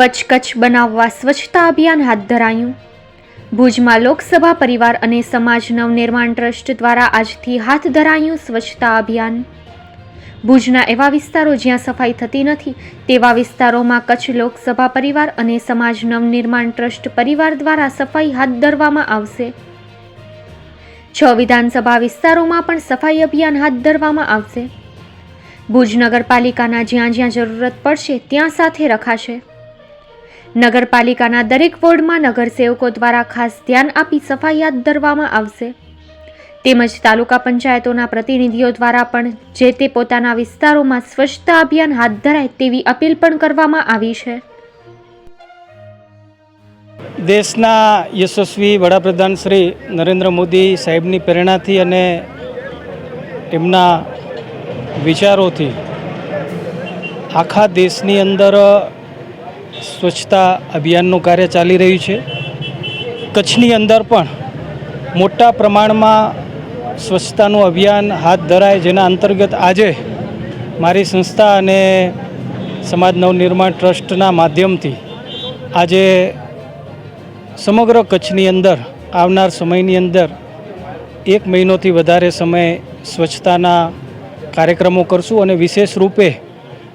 સ્વચ્છ કચ્છ બનાવવા સ્વચ્છતા અભિયાન હાથ ધરાયું. ભુજમાં લોકસભા પરિવાર અને સમાજ નવનિર્માણ ટ્રસ્ટ દ્વારા આજથી હાથ ધરાયું સ્વચ્છતા અભિયાન. ભુજના એવા વિસ્તારો જ્યાં સફાઈ થતી નથી, તેવા વિસ્તારોમાં કચ્છ લોકસભા પરિવાર અને સમાજ નવનિર્માણ ટ્રસ્ટ પરિવાર દ્વારા સફાઈ હાથ ધરવામાં આવશે. છ વિધાનસભા વિસ્તારોમાં પણ સફાઈ અભિયાન હાથ ધરવામાં આવશે. ભુજ નગરપાલિકાના જ્યાં જ્યાં જરૂરત પડશે, ત્યાં સાથે રખાશે. નગરપાલિકાના દરેક વોર્ડમાં નગરસેવકો દ્વારા ખાસ ધ્યાન આપી સફાઈ હાથ ધરવામાં આવશે. તેમજ તાલુકા પંચાયતોના પ્રતિનિધિઓ દ્વારા પણ જે તે પોતાના વિસ્તારોમાં સ્વચ્છતા અભિયાન હાથ ધરાય તેવી અપીલ પણ કરવામાં આવી છે. દેશના યશસ્વી વડાપ્રધાન શ્રી નરેન્દ્ર મોદી સાહેબની પ્રેરણાથી અને એમના વિચારોથી આખા દેશની અંદર સ્વચ્છતા અભિયાનનું કાર્ય ચાલી રહ્યું છે. કચ્છની અંદર પણ મોટા પ્રમાણમાં સ્વચ્છતાનું અભિયાન હાથ ધરાય જેના અંતર્ગત આજે મારી સંસ્થા અને સમાજ નવનિર્માણ ટ્રસ્ટના માધ્યમથી આજે સમગ્ર કચ્છની અંદર આવનાર સમયની અંદર એક મહિનોથી વધારે સમય સ્વચ્છતાના કાર્યક્રમો કરશું અને વિશેષ રૂપે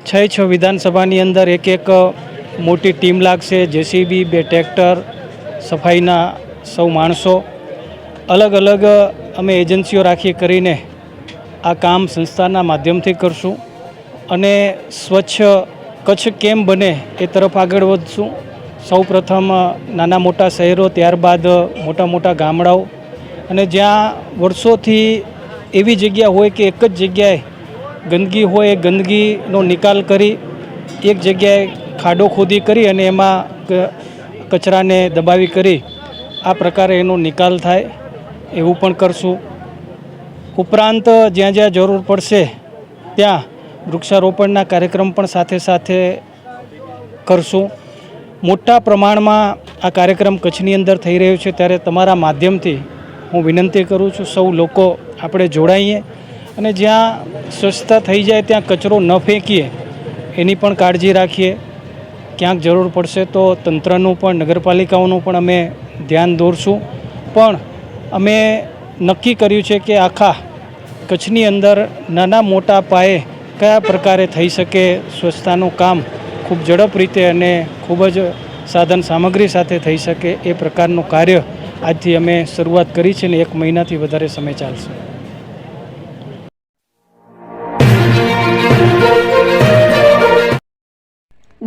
છ છ વિધાનસભાની અંદર એક એક મોટી ટીમ લાગશે, જેસીબી, બે ટ્રેક્ટર, સફાઈના સૌ માણસો. અલગ અલગ અમે એજન્સીઓ રાખી કરીને આ કામ સંસ્થાના માધ્યમથી કરશું અને સ્વચ્છ કચ્છ કેમ બને એ તરફ આગળ વધશું. સૌ પ્રથમ નાના મોટા શહેરો, ત્યારબાદ મોટા મોટા ગામડાઓ. અને જ્યાં વર્ષોથી એવી જગ્યા હોય કે એક જ જગ્યાએ ગંદકી હોય એ ગંદકીનો નિકાલ કરી એક જગ્યાએ ખાડો ખોદી કરી અને એમાં કચરાને દબાવી કરી આ પ્રકારે એનો નિકાલ થાય એવું પણ કરશું. ઉપરાંત જ્યાં જ્યાં જરૂર પડશે ત્યાં વૃક્ષારોપણના કાર્યક્રમ પણ સાથે સાથે કરશું. મોટા પ્રમાણમાં આ કાર્યક્રમ કચ્છની અંદર થઈ રહ્યો છે ત્યારે તમારા માધ્યમથી હું વિનંતી કરું છું સૌ લોકો આપણે જોડાઈએ અને જ્યાં સ્વચ્છતા થઈ જાય ત્યાં કચરો ન ફેંકીએ એની પણ કાળજી રાખીએ. ક્યાંક જરૂર પડશે તો તંત્રનું પણ, નગરપાલિકાઓનું પણ અમે ધ્યાન દોરશું. પણ અમે નક્કી કર્યું છે કે આખા કચ્છની અંદર નાના મોટા પાયે કયા પ્રકારે થઈ શકે સ્વચ્છતાનું કામ ખૂબ ઝડપ રીતે અને ખૂબ જ સાધન સામગ્રી સાથે થઈ શકે એ પ્રકારનું કાર્ય આજથી અમે શરૂઆત કરી છે ને એક મહિનાથી વધારે સમય ચાલશે.